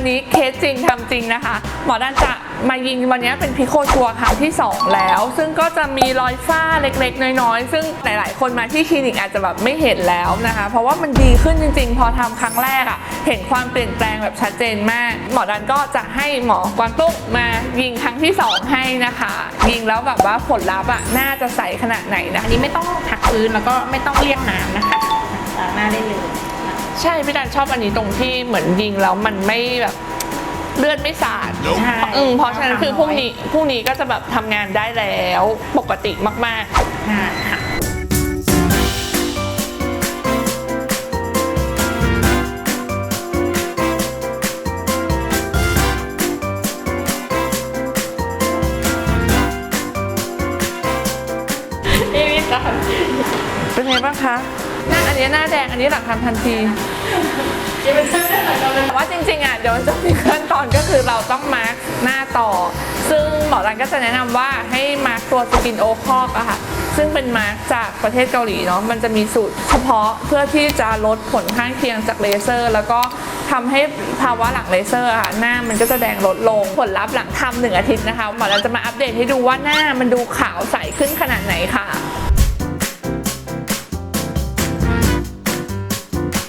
วันนี้เคสจริงทำจริงนะคะ หมอดันจะมายิงวันนี้เป็นพิโคชัวครั้งที่ 2 แล้ว ซึ่งก็จะมีรอยฝ้าเล็กๆ น้อยๆ ซึ่งหลายๆ คนมาที่คลินิกอาจจะแบบไม่เห็นแล้วนะคะ เพราะว่ามันดีขึ้นจริง ๆ พอทำครั้งแรกอะ่ะ เห็นความเปลี่ยนแปลงแบบชัดเจนมาก หมอดันก็จะให้หมอกวางตุ้งมายิงครั้งที่ 2 ให้นะคะ ยิงแล้วแบบว่าผลลัพธ์อะน่าจะใสขนาดไหนนะอันนี้ไม่ต้องพักพื้นแล้วก็ไม่ต้องเรียกน้ำนะคะล้างหน้าได้เลย ใช่พี่ดันชอบอันนี้ตรงที่เหมือนยิงแล้วมันไม่แบบเลือดไม่สาดใช่อืมเพราะฉะนั้นคือพรุ่งนี้พรุ่งนี้ก็จะแบบทำงานได้แล้วปกติมากอ่าค่ะๆนี่ค่ะเป็นไงบ้างคะ หน้าอันนี้หน้าแดงอันนี้หลังทำทันทีแต่ว่าจริงๆอะเดี๋ยวมันจะมีขั้นตอนก็คือเราต้องมาร์กหน้าต่อ ซึ่งหมอรันก็จะแนะนำว่าให้มาร์กตัวสกินโอคอกอะค่ะ ซึ่งเป็นมาร์กจากประเทศเกาหลีเนาะมันจะมีสูตรเฉพาะเพื่อที่จะลดผลข้างเคียงจากเลเซอร์ แล้วก็ทำให้ภาวะหลังเลเซอร์อะค่ะหน้ามันก็จะแดงลดลงผลลัพธ์หลังทำหนึ่งอาทิตย์นะคะหมอรันจะมาอัปเดตให้ดูว่าหน้ามันดูขาวใสขึ้นขนาดไหนค่ะ